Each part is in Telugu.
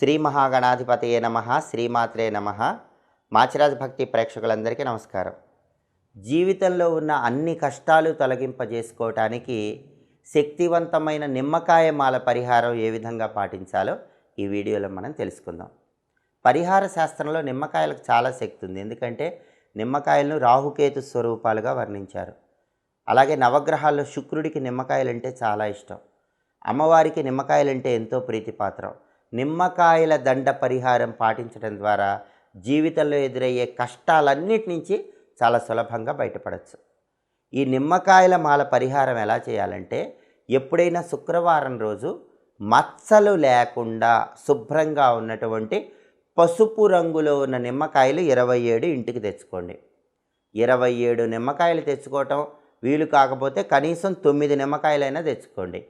శ్రీ మహాగణాధిపతయే నమ శ్రీమాత్రే నమ. మాచిరాజ్ భక్తి ప్రేక్షకులందరికీ నమస్కారం. జీవితంలో ఉన్న అన్ని కష్టాలు తొలగింపజేసుకోవటానికి శక్తివంతమైన నిమ్మకాయ మాల పరిహారం ఏ విధంగా పాటించాలో ఈ వీడియోలో మనం తెలుసుకుందాం. పరిహార శాస్త్రంలో నిమ్మకాయలకు చాలా శక్తి ఉంది. ఎందుకంటే నిమ్మకాయలను రాహుకేతు స్వరూపాలుగా వర్ణించారు. అలాగే నవగ్రహాల్లో శుక్రుడికి నిమ్మకాయలంటే చాలా ఇష్టం. అమ్మవారికి నిమ్మకాయలంటే ఎంతో ప్రీతిపాత్రం. నిమ్మకాయల దండ పరిహారం పాటించడం ద్వారా జీవితంలో ఎదురయ్యే కష్టాలన్నిటి నుంచి చాలా సులభంగా బయటపడవచ్చు ఈ నిమ్మకాయల మాల పరిహారం ఎలా చేయాలంటే ఎప్పుడైనా శుక్రవారం రోజు మచ్చలు లేకుండా శుభ్రంగా ఉన్నటువంటి పసుపు రంగులో ఉన్న నిమ్మకాయలు ఇరవై ఏడు ఇంటికి తెచ్చుకోండి. ఇరవై ఏడు నిమ్మకాయలు తెచ్చుకోవటం వీలు కాకపోతే కనీసం తొమ్మిది నిమ్మకాయలైనా తెచ్చుకోండి.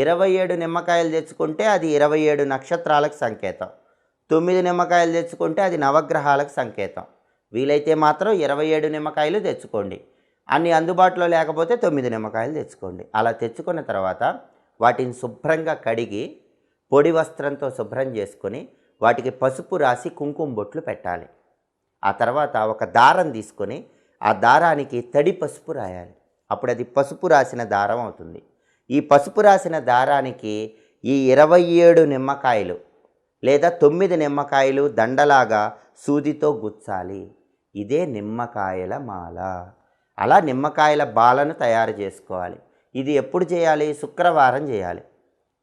ఇరవై ఏడు నిమ్మకాయలు తెచ్చుకుంటే అది ఇరవై ఏడు నక్షత్రాలకు సంకేతం. తొమ్మిది నిమ్మకాయలు తెచ్చుకుంటే అది నవగ్రహాలకు సంకేతం. వీలైతే మాత్రం ఇరవై ఏడు నిమ్మకాయలు తెచ్చుకోండి. అన్ని అందుబాటులో లేకపోతే తొమ్మిది నిమ్మకాయలు తెచ్చుకోండి. అలా తెచ్చుకున్న తర్వాత వాటిని శుభ్రంగా కడిగి పొడి వస్త్రంతో శుభ్రం చేసుకొని వాటికి పసుపు రాసి కుంకుమ బొట్లు పెట్టాలి. ఆ తర్వాత ఒక దారం తీసుకొని ఆ దారానికి తడి పసుపు రాయాలి. అప్పుడు అది పసుపు రాసిన దారం అవుతుంది. ఈ పసుపు రాసిన దారానికి ఈ ఇరవై ఏడు నిమ్మకాయలు లేదా తొమ్మిది నిమ్మకాయలు దండలాగా సూదితో గుచ్చాలి. ఇదే నిమ్మకాయల మాల. అలా నిమ్మకాయల బాలను తయారు చేసుకోవాలి. ఇది ఎప్పుడు చేయాలి? శుక్రవారం చేయాలి.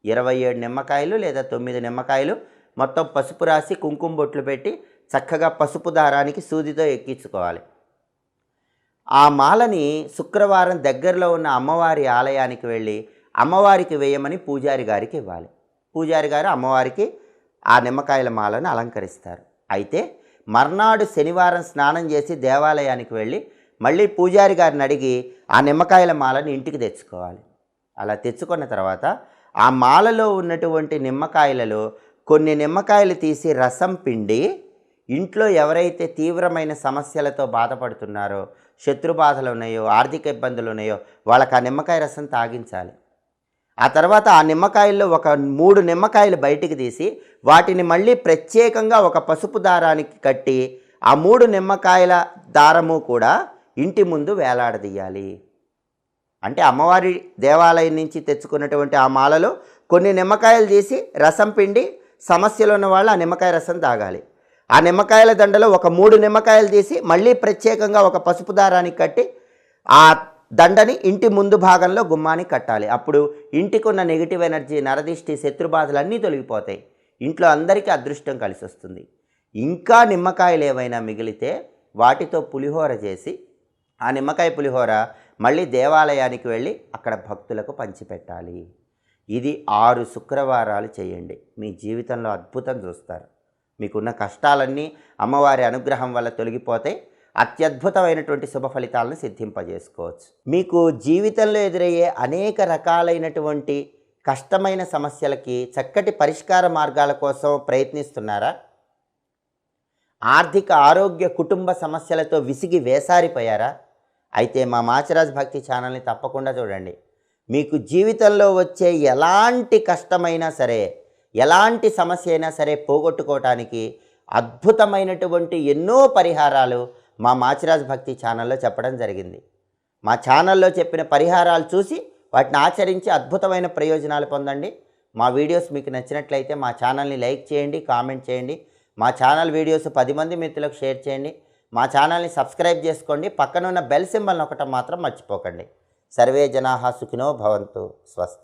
ఇరవై ఏడు నిమ్మకాయలు లేదా తొమ్మిది నిమ్మకాయలు మొత్తం పసుపు రాసి కుంకుమ బొట్లు పెట్టి చక్కగా పసుపు దారానికి సూదితో ఎక్కించుకోవాలి. ఆ మాలని శుక్రవారం దగ్గరలో ఉన్న అమ్మవారి ఆలయానికి వెళ్ళి అమ్మవారికి వేయమని పూజారి గారికి ఇవ్వాలి. పూజారి గారు అమ్మవారికి ఆ నిమ్మకాయల మాలను అలంకరిస్తారు. అయితే మర్నాడు శనివారం స్నానం చేసి దేవాలయానికి వెళ్ళి మళ్ళీ పూజారి గారిని అడిగి ఆ నిమ్మకాయల మాలను ఇంటికి తెచ్చుకోవాలి. అలా తెచ్చుకున్న తర్వాత ఆ మాలలో ఉన్నటువంటి నిమ్మకాయలలో కొన్ని నిమ్మకాయలు తీసి రసం పిండి ఇంట్లో ఎవరైతే తీవ్రమైన సమస్యలతో బాధపడుతున్నారో శత్రు బాధలు ఉన్నాయో ఆర్థిక ఇబ్బందులు ఉన్నాయో వాళ్ళకి ఆ నిమ్మకాయ రసం తాగించాలి. ఆ తర్వాత ఆ నిమ్మకాయల్లో ఒక మూడు నిమ్మకాయలు బయటికి తీసి వాటిని మళ్ళీ ప్రత్యేకంగా ఒక పసుపు దారానికి కట్టి ఆ మూడు నిమ్మకాయల దారము కూడా ఇంటి ముందు వేలాడదీయాలి. అంటే అమ్మవారి దేవాలయం నుంచి తెచ్చుకున్నటువంటి ఆ మాలలో కొన్ని నిమ్మకాయలు తీసి రసం పిండి సమస్యలు ఉన్న వాళ్ళు ఆ నిమ్మకాయ రసం తాగాలి. ఆ నిమ్మకాయల దండలో ఒక మూడు నిమ్మకాయలు తీసి మళ్ళీ ప్రత్యేకంగా ఒక పసుపు దారానికి కట్టి ఆ దండని ఇంటి ముందు భాగంలో గుమ్మానికి కట్టాలి. అప్పుడు ఇంటికున్న నెగిటివ్ ఎనర్జీ నరదిష్టి శత్రుబాధలన్నీ తొలగిపోతాయి. ఇంట్లో అందరికీ అదృష్టం కలిసి వస్తుంది ఇంకా నిమ్మకాయలు ఏవైనా మిగిలితే వాటితో పులిహోర చేసి ఆ నిమ్మకాయ పులిహోర మళ్ళీ దేవాలయానికి వెళ్ళి అక్కడ భక్తులకు పంచిపెట్టాలి. ఇది ఆరు శుక్రవారాలు చేయండి. మీ జీవితంలో అద్భుతం చూస్తారు. మీకున్న కష్టాలన్నీ అమ్మవారి అనుగ్రహం వల్ల తొలగిపోతాయి. అత్యద్భుతమైనటువంటి శుభ ఫలితాలను సిద్ధింపజేసుకోవచ్చు. మీకు జీవితంలో ఎదురయ్యే అనేక రకాలైనటువంటి కష్టమైన సమస్యలకి చక్కటి పరిష్కార మార్గాల కోసం ప్రయత్నిస్తున్నారా? ఆర్థిక ఆరోగ్య కుటుంబ సమస్యలతో విసిగి వేసారిపోయారా? అయితే మా మాచరాజ్ భక్తి ఛానల్ని తప్పకుండా చూడండి. మీకు జీవితంలో వచ్చే ఎలాంటి కష్టమైనా సరే ఎలాంటి సమస్య అయినా సరే పోగొట్టుకోవటానికి అద్భుతమైనటువంటి ఎన్నో పరిహారాలు మా మాచిరాజ్ భక్తి ఛానల్లో చెప్పడం జరిగింది. మా ఛానల్లో చెప్పిన పరిహారాలు చూసి వాటిని ఆచరించి అద్భుతమైన ప్రయోజనాలు పొందండి. మా వీడియోస్ మీకు నచ్చినట్లయితే మా ఛానల్ని లైక్ చేయండి కామెంట్ చేయండి. మా ఛానల్ వీడియోస్ పది మంది మిత్రులకు షేర్ చేయండి. మా ఛానల్ని సబ్స్క్రైబ్ చేసుకోండి. పక్కనున్న బెల్ సింబల్ ఒకటం మాత్రం మర్చిపోకండి. సర్వే జనాహా సుఖినో భవంతు. స్వస్తి.